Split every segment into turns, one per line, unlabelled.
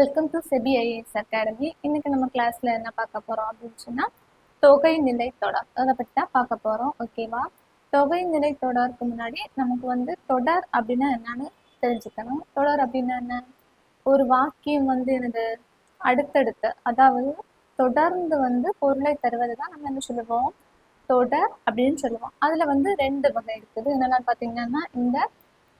Welcome to Sebi IAS academy இன்னைக்கு நம்ம கிளாஸ்ல என்ன பார்க்க போறோம் அப்படின்னு சொன்னா தொகை நிலை தொடர். அதை பற்றி தான் பார்க்க போறோம். ஓகேவா தொகை நிலை தொடருக்கு முன்னாடி நமக்கு வந்து தொடர் அப்படின்னா என்னன்னு தெரிஞ்சுக்கணும். தொடர் அப்படின்னா என்ன? ஒரு வாக்கியம் வந்து எனது அடுத்தடுத்து அதாவது தொடர்ந்து வந்து பொருளை தருவது தான் நம்ம என்ன சொல்லுவோம்? தொடர் அப்படின்னு சொல்லுவோம். அதுல வந்து ரெண்டு வகை இருக்குது. என்னெல்லாம் பார்த்தீங்கன்னா இந்த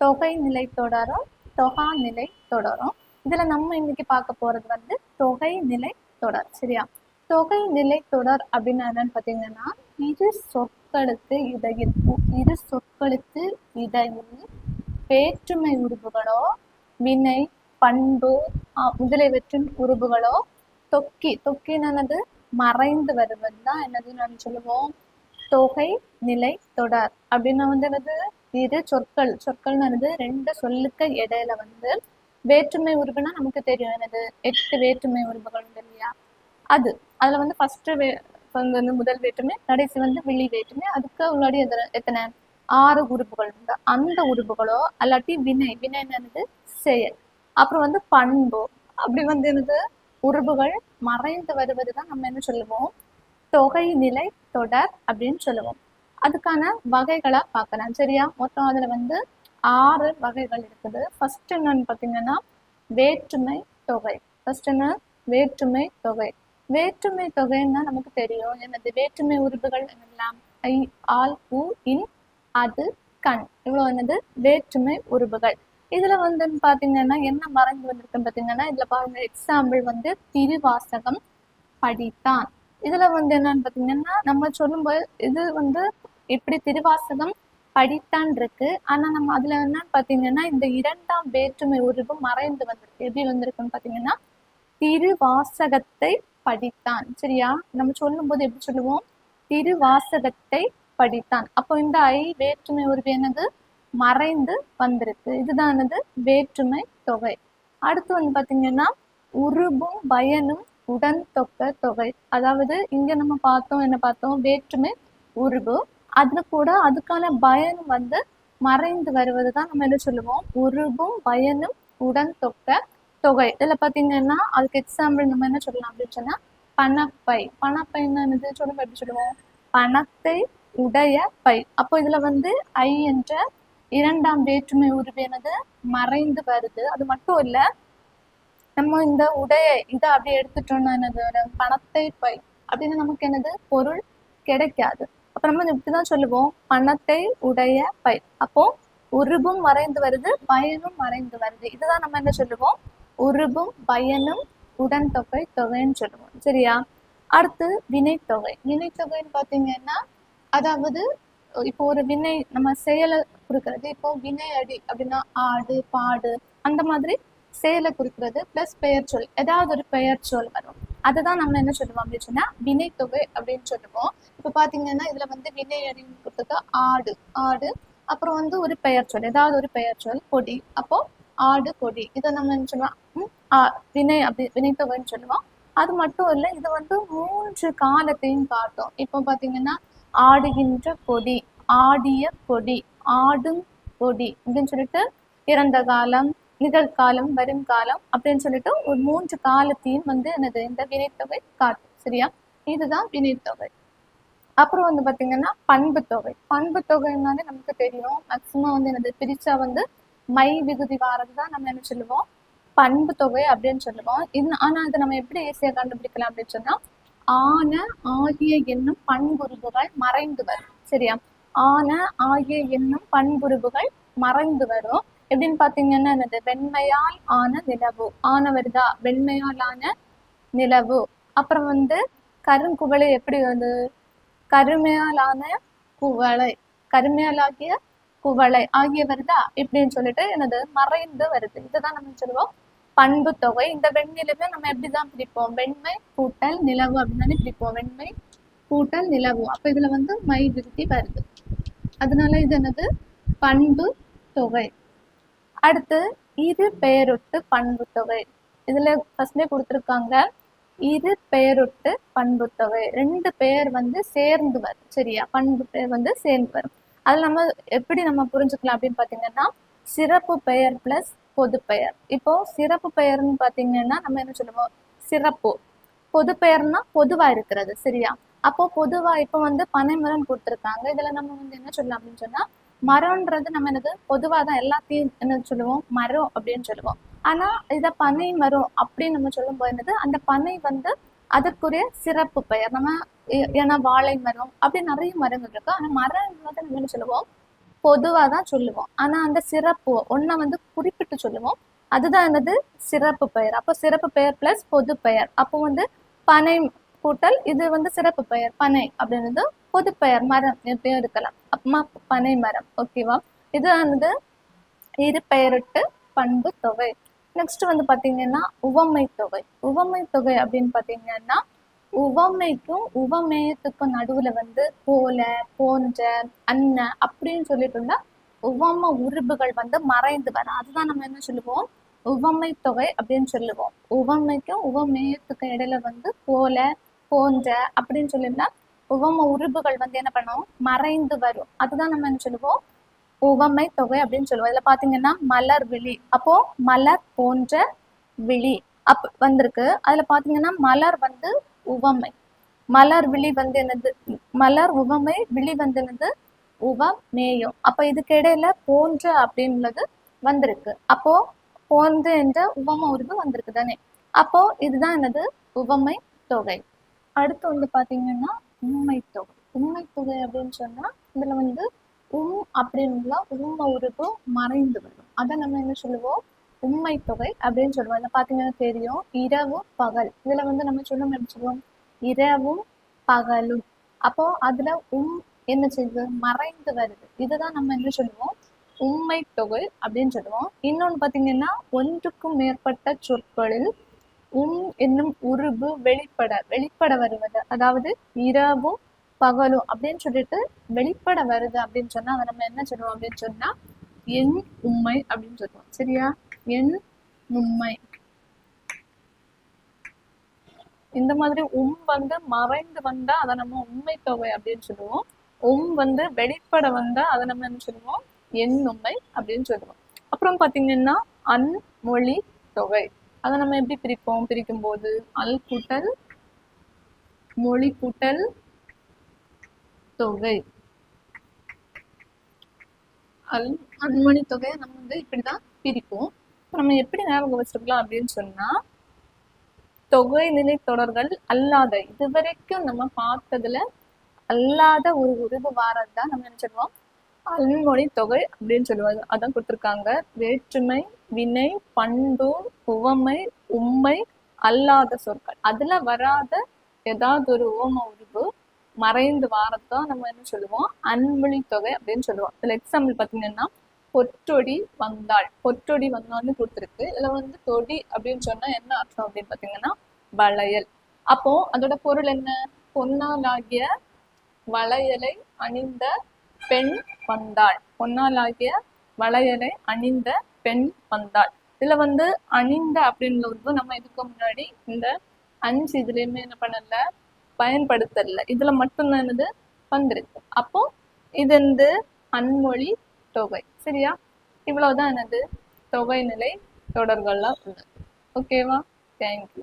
தொகை நிலை தொடரும் தொகா நிலை தொடரும். இதுல நம்ம இன்னைக்கு பார்க்க போறது வந்து தொகை நிலை தொடர் சரியா? தொகை நிலை தொடர் அப்படின்னா என்னன்னு பார்த்தீங்கன்னா இரு சொற்களுக்கு இடையில் இரு சொற்களுக்கு இடையில் வேற்றுமை உருவுகளோ வினை பண்பு முதலியவற்றின் உருவுகளோ தொக்கி தொக்கினது மறைந்து வருவது தான் என்னது நான் சொல்லுவோம்? தொகை நிலை தொடர். அப்படின்னா வந்து என்னது? இரு சொற்கள் சொற்கள்னது ரெண்டு சொல்லுக்கு இடையில வந்து வேற்றுமை உருவுனா நமக்கு தெரியும். எனது எட்டு வேற்றுமை உருவுகள் உண்டு இல்லையா? அது. அதுல வந்து ஃபர்ஸ்ட் வே வந்து முதல் வேற்றுமை கடைசி வந்து விழி வேற்றுமை. அதுக்கு முன்னாடி எத்தனை? ஆறு உறுப்புகள் உண்டு. அந்த உறுப்புகளோ அல்லாட்டி வினை. வினை என்னது? செயல். அப்புறம் வந்து பண்பு. அப்படி வந்து என்னது? உறுப்புகள் மறைந்து வருவது தான் நம்ம என்ன சொல்லுவோம்? தொகை நிலை தொடர் அப்படின்னு சொல்லுவோம். அதுக்கான வகைகளை பார்க்கலாம். சரியா? மொத்தம் அதுல வந்து ஆறு வகைகள் இருக்குது. ஃபர்ஸ்ட் என்னன்னு பார்த்தீங்கன்னா வேற்றுமை தொகை. ஃபர்ஸ்ட் என்ன? வேற்றுமை தொகை. வேற்றுமை தொகைன்னா நமக்கு தெரியும். என்னது? வேற்றுமை உறுப்புகள் என்னெல்லாம்? ஐ ஆல் உ இன் அது கண். இவ்வளோ என்னது? வேற்றுமை உறுப்புகள். இதுல வந்து பாத்தீங்கன்னா என்ன மறைந்து வந்திருக்குன்னு பாத்தீங்கன்னா இதுல பாருங்க. எக்ஸாம்பிள் வந்து திருவாசகம் படித்தான். இதுல வந்து என்னன்னு பாத்தீங்கன்னா நம்ம சொல்லும்போது இது வந்து இப்படி திருவாசகம் படித்தான் இருக்கு. ஆனா நம்ம அதுல என்னன்னு பாத்தீங்கன்னா இந்த இரண்டாம் வேற்றுமை உருவு மறைந்து வந்திருக்கு. எப்படி வந்திருக்குன்னு பாத்தீங்கன்னா திருவாசகத்தை படித்தான். சரியா? நம்ம சொல்லும்போது எப்படி சொல்லுவோம்? திருவாசகத்தை படித்தான். அப்போ இந்த ஐ வேற்றுமை உருவு என்னது? மறைந்து வந்திருக்கு. இதுதானது வேற்றுமை தொகை. அடுத்து வந்து பாத்தீங்கன்னா உருபும் பயனும் உடன் தொக்க தொகை. அதாவது இங்க நம்ம பார்த்தோம் என்ன பார்த்தோம்? வேற்றுமை உருபு. அதுல கூட அதுக்கான பயனும் வந்து மறைந்து வருவது தான் நம்ம என்ன சொல்லுவோம்? உருவும் பயனும் உடன் தொட்ட தொகை. இதுல பாத்தீங்கன்னா அதுக்கு எக்ஸாம்பிள் நம்ம என்ன சொல்லலாம் அப்படின்னு சொன்னா பணப்பை. பணப்பை என்னது? சொல்லுங்க எப்படி சொல்லுவோம்? பணத்தை உடைய பை. அப்போ இதுல வந்து ஐ என்ற இரண்டாம் வேற்றுமை உருவானது மறைந்து வருது. அது மட்டும் இல்ல நம்ம இந்த உடைய இதை அப்படி எடுத்துட்டோம்னா என்னது? பணத்தை பை. அப்படின்னு நமக்கு என்னது? பொருள் கிடைக்காது. அப்ப நம்ம இப்படிதான் சொல்லுவோம். பணத்தை உடைய பை அப்போ உருபும் மறைந்து வருது பயனும் மறைந்து வருது. இதுதான் நம்ம என்ன சொல்லுவோம்? உருபும் பயனும் உடன் தொகை தொகைன்னு சொல்லுவோம். சரியா? அடுத்து வினைத்தொகை வினைத்தொகைன்னு பாத்தீங்கன்னா அதாவது இப்போ ஒரு வினை நம்ம செயலை கொடுக்கறது. இப்போ வினை அடி அப்படின்னா ஆடு பாடு அந்த மாதிரி செயலை குறிக்கிறது பிளஸ் பெயர் சொல். ஏதாவது ஒரு பெயர் சொல் வரும். அதுதான் நம்ம என்ன சொல்லுவோம் அப்படின்னு சொன்னா வினைத்தொகை அப்படின்னு சொல்லுவோம். இப்போ பாத்தீங்கன்னா இதுல வந்து வினை அடின்னு ஆடு. ஆடு அப்புறம் வந்து ஒரு பெயர் சொல். ஏதாவது ஒரு பெயர் சொல். கொடி. அப்போ ஆடு கொடி. இதை நம்ம என்ன சொல்லுவோம்? ஆ, வினை அப்படி வினைத்தொகைன்னு சொல்லுவோம். அது மட்டும் இல்லை இது வந்து மூன்று காலத்தையும் காட்டும். இப்போ பாத்தீங்கன்னா ஆடுகின்ற கொடி ஆடிய கொடி ஆடும் கொடி அப்படின்னு சொல்லிட்டு இறந்த காலம் நிகழ்காலம் வருங்காலம் அப்படின்னு சொல்லிட்டு ஒரு மூன்று காலத்தையும் வந்து எனது இந்த வினைத்தொகை காட்டும். சரியா? இதுதான் வினைத்தொகை. அப்புறம் வந்து பாத்தீங்கன்னா பண்பு தொகை. பண்பு தொகைன்னாலே நமக்கு தெரியும். மேக்சிமம் வந்து என்னது? பிரிச்சா வந்து மை விகுதி வாரது தான் நம்ம என்ன சொல்லுவோம்? பண்பு தொகை அப்படின்னு சொல்லுவோம். இது ஆனா அதை நம்ம எப்படி ஏசியா கண்டுபிடிக்கலாம் அப்படின்னு சொன்னா ஆன ஆகிய என்னும் பண்புருபுகள் மறைந்து வரும். சரியா? ஆன ஆகிய என்னும் பண்புருபுகள் மறைந்து வரும். எப்படின்னு பாத்தீங்கன்னா என்னது? வெண்மையால் ஆன நிலவு. ஆன வருதா வெண்மையால் ஆன நிலவு. அப்புறம் வந்து கருங்குவளை எப்படி வந்து கருமையாலான குவளை கருமையாலாகிய குவளை ஆகிய வருதா இப்படின்னு சொல்லிட்டு என்னது மறைந்து வருது. இதுதான் நம்ம சொல்லுவோம் பண்பு தொகை. இந்த வெண்ணிலவை நம்ம எப்படிதான் பிரிப்போம்? வெண்மை கூட்டல் நிலவு அப்படின்னு பிரிப்போம். வெண்மை கூட்டல் நிலவு. அப்ப இதுல வந்து மை விருத்தி வருது. அதனால இது என்னது? பண்பு தொகை. அடுத்து இரு பெயரொட்டு பண்பு தொகை. இதுல ஃபர்ஸ்ட்லே கொடுத்துருக்காங்க இரு பெயரொட்டு பண்புத்தொகை. ரெண்டு பெயர் வந்து சேர்ந்து வரும் சரியா? பண்பு பெயர் வந்து சேர்ந்து வரும். அதுல நம்ம எப்படி நம்ம புரிஞ்சுக்கலாம் அப்படின்னு பாத்தீங்கன்னா சிறப்பு பெயர் பிளஸ் பொது பெயர். இப்போ சிறப்பு பெயர்னு பாத்தீங்கன்னா நம்ம என்ன சொல்லுவோம்? சிறப்பு. பொது பெயர்னா பொதுவா இருக்கிறது சரியா? அப்போ பொதுவா இப்போ வந்து பனைமரம் கொடுத்துருக்காங்க. இதுல நம்ம வந்து என்ன சொல்லலாம் அப்படின்னு சொன்னா மரம்ன்றது நம்ம என்னது? பொதுவாதான் எல்லாத்தையும் என்ன சொல்லுவோம்? மரம் அப்படின்னு சொல்லுவோம். ஆனா இத பனை மரம் அப்படின்னு நம்ம சொல்லும்போது என்னது? அந்த பனை வந்து அதற்குரிய சிறப்பு பெயர். நம்ம ஏன்னா வாழை மரம் அப்படி நிறைய மரங்கள் இருக்கு. ஆனா மரம் வந்து நம்ம என்ன சொல்லுவோம்? பொதுவா தான் சொல்லுவோம். ஆனா அந்த சிறப்பு ஒன்றை வந்து குறிப்பிட்டு சொல்லுவோம். அதுதான் என்னது? சிறப்பு பெயர். அப்போ சிறப்பு பெயர் பிளஸ் பொது பெயர். அப்போ வந்து பனை கூட்டல் இது வந்து சிறப்பு பெயர். பனை அப்படின்றது பொது பெயர். மரம் எப்படியும் இருக்கலாம். அப்புறமா பனை மரம். ஓகேவா இது வந்து இரு பெயரிட்டு பண்பு தொகை. நெக்ஸ்ட் வந்து பார்த்தீங்கன்னா உவமை தொகை. உவமை தொகை அப்படின்னு பார்த்தீங்கன்னா உவமைக்கும் உவமேயத்துக்கும் நடுவில் வந்து போல போன்ற அன்ன அப்படின்னு சொல்லிட்டு இருந்தா உவம உறுப்புகள் வந்து மறைந்து வரும். அதுதான் நம்ம என்ன சொல்லுவோம்? உவமை தொகை அப்படின்னு சொல்லுவோம். உவமைக்கும் உவமேயத்துக்கும் இடையில வந்து போல போன்ற அப்படின்னு சொல்லியிருந்தா உவம உறுப்புகள் வந்து என்ன பண்ணும்? மறைந்து வரும். அதுதான் நம்ம என்ன சொல்லுவோம்? உவமை தொகை அப்படின்னு சொல்லுவோம். இதுல பாத்தீங்கன்னா மலர் விழி. அப்போ மலர் போன்ற விழி அப் வந்திருக்கு. அதுல பாத்தீங்கன்னா மலர் வந்து உவமை மலர் விழி வந்து என்னது? மலர் உவமை விழி வந்து என்னது? உவமேயம் அப்ப இதுக்கு இடையில போன்ற அப்படின்றது வந்திருக்கு. அப்போ போன்ற என்ற உவம உருவு வந்திருக்கு தானே. அப்போ இதுதான் என்னது? உவமை தொகை. அடுத்து வந்து பாத்தீங்கன்னா உண்மை தொகை. உண்மை தொகை அப்படின்னு சொன்னா இதுல வந்து உம் அப்படின்னுல உண்மை உருவு மறைந்து வரும் அதை நம்ம என்ன சொல்லுவோம்? உண்மை தொகை அப்படின்னு சொல்லுவோம். இதை பார்த்தீங்கன்னா தெரியும். இரவு பகல். இதுல வந்து நம்ம சொல்லும் எப்படி சொல்லுவோம்? இரவும் பகலும். அப்போ அதுல உம் என்ன செய்யுது? மறைந்து வருது. இதுதான் நம்ம என்ன சொல்லுவோம்? உண்மை தொகை அப்படின்னு சொல்லுவோம். இன்னொன்று பார்த்தீங்கன்னா ஒன்றுக்கும் மேற்பட்ட சொற்களில் உம் என்னும் உருபு வெளிப்பட வெளிப்பட வருவது. அதாவது இரவும் பகலும் அப்படின்னு சொல்லிட்டு வெளிப்பட வருது அப்படின்னு சொன்னா அதை நம்ம என்ன சொல்லுவோம் அப்படின்னு சொன்னா என் உண்மை அப்படின்னு சொல்லுவோம். சரியா? என் உண்மை. இந்த மாதிரி உம் வந்து மறைந்து வந்தா அதை நம்ம உண்மை தொகை அப்படின்னு சொல்லுவோம். உம் வந்து வெளிப்பட வந்தா அதை நம்ம என்ன சொல்லுவோம்? எண் உண்மை அப்படின்னு சொல்லுவோம். அப்புறம் பாத்தீங்கன்னா அன்மொழி தொகை. அதை நம்ம எப்படி பிரிப்போம்? பிரிக்கும் போது அல் கூட்டல் மொழி கூட்டல் தொகை. அல் அன்மொழி தொகையை நம்ம வந்து இப்படிதான் பிரிப்போம். இப்ப நம்ம எப்படி ஞாபகம் வச்சுக்கலாம் அப்படின்னு சொன்னா தொகை நிலை தொடர்கள் அல்லாத இதுவரைக்கும் நம்ம பார்த்ததுல அல்லாத ஒரு உருவு வாரம் தான் நம்ம என்ன சொல்லுவோம் அல்மொழி தொகை அப்படின்னு சொல்லுவாங்க அதான் கொடுத்துருக்காங்க. வேற்றுமை வினை பண்பு உவமை உண்மை அல்லாத சொற்கள். அதுல வராத ஏதாவது ஒரு ஓம உருவு மறைந்து வாரத்தான் நம்ம என்ன சொல்லுவோம்? அன்மொழி தொகை அப்படின்னு சொல்லுவோம். இதுல எக்ஸாம்பிள் பாத்தீங்கன்னா பொற்றொடி வந்தாள். பொற்றொடி வந்தாள்னு கொடுத்துருக்கு. இதுல வந்து தொடி அப்படின்னு சொன்னா என்ன அர்த்தம் அப்படின்னு பாத்தீங்கன்னா வளையல். அப்போ அதோட பொருள் என்ன? பொன்னாலாகிய வளையலை அணிந்த பெண் வந்தாள். பொன்னாலாகிய வளையலை அணிந்த பெண் வந்தாள். இதுல வந்து அணிந்த அப்படின்றது நம்ம இதுக்கு முன்னாடி இந்த அஞ்சு இதுலயுமே என்ன பண்ணல? பயன்படுத்தல. இதுல மட்டும்தான் என்னது? வந்திருக்கு அப்போ இது வந்து அன்மொழி தொகை. சரியா? இவ்வளவுதான் என்னது? தொகை நிலை தொடர்கள்லாம் உள்ளது ஓகேவா தேங்க்யூ